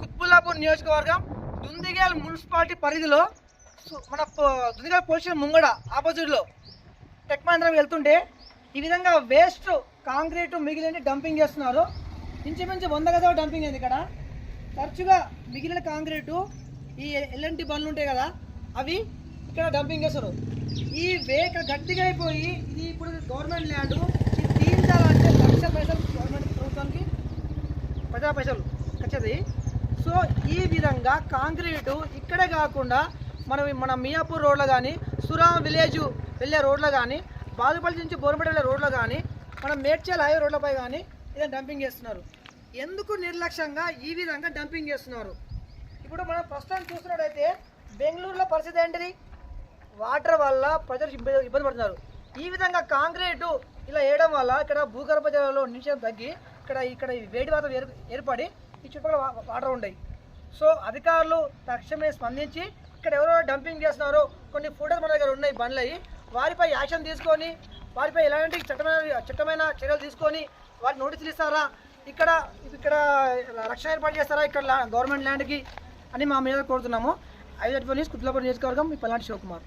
కుత్బుల్లాపూర్ నియోజకవర్గం దుందిగేల్ మున్సిపాలిటీ పరిధిలో మన దుందిగేల్ దుందిగల్ పోలీస్ ముంగడ ఆపోజిట్లో టెక్ మహేంద్రం వెళ్తుంటే ఈ విధంగా వేస్ట్ కాంక్రీట్ మిగిలిన డంపింగ్ చేస్తున్నారు. ఇంచుమించు వంద గజాలు డంపింగ్ అయింది ఇక్కడ. తరచుగా మిగిలిన కాంక్రీటు ఈ ఎల్ఎన్టీ బండ్లు ఉంటాయి కదా అవి ఇక్కడ డంపింగ్ చేస్తారు. ఈ వేక గట్టిగా అయిపోయి ఇది ఇప్పుడు గవర్నమెంట్ ల్యాండ్ ఇది తీయించాలంటే లక్ష పైసలు గవర్నమెంట్ ప్రభుత్వానికి ప్రజా పైసలు. మంచిది సో ఈ విధంగా కాంక్రీటు ఇక్కడే కాకుండా మనం మన మియాపూర్ రోడ్లో కానీ సురాం విలేజ్ వెళ్ళే రోడ్లో కానీ బాదుపల్లి నుంచి బోర్పేట వెళ్ళే రోడ్లో కానీ మనం మేడ్చల్ హైవే రోడ్లపై కానీ ఇదే డంపింగ్ చేస్తున్నారు. ఎందుకు నిర్లక్ష్యంగా ఈ విధంగా డంపింగ్ చేస్తున్నారు? ఇప్పుడు మనం ప్రస్తుతానికి చూస్తున్నట్టయితే బెంగళూరులో పరిస్థితి ఏంటిది? వాటర్ వల్ల ప్రజలు ఇబ్బంది ఇబ్బంది పడుతున్నారు. ఈ విధంగా కాంక్రీటు ఇలా వేయడం వల్ల ఇక్కడ భూగర్భ జలాల్లో నిమిషం తగ్గి ఇక్కడ ఇక్కడ వేడి వాతావరణం ఏర్పడి ఈ చుట్టుపక్కల వాటర్ ఉంటాయి సో అధికారులు తక్షణమే స్పందించి ఇక్కడ ఎవరో డంపింగ్ చేస్తున్నారో కొన్ని ఫోటోస్ మన దగ్గర ఉన్నాయి బండ్లు అయ్యి వారిపై యాక్షన్ తీసుకొని వారిపై ఎలాంటి చట్టమైన చట్టమైన చర్యలు తీసుకొని వారి నోటీసులు ఇస్తారా? ఇక్కడ ఇక్కడ రక్షణ ఏర్పాటు చేస్తారా? ఇక్కడ లా- గవర్నమెంట్ ల్యాండ్కి అని మా మీద కోరుతున్నాము. ఐదు న్యూస్ కుట్లపూర్ నియోజకవర్గం మీ పల్నాటి శివకుమార్.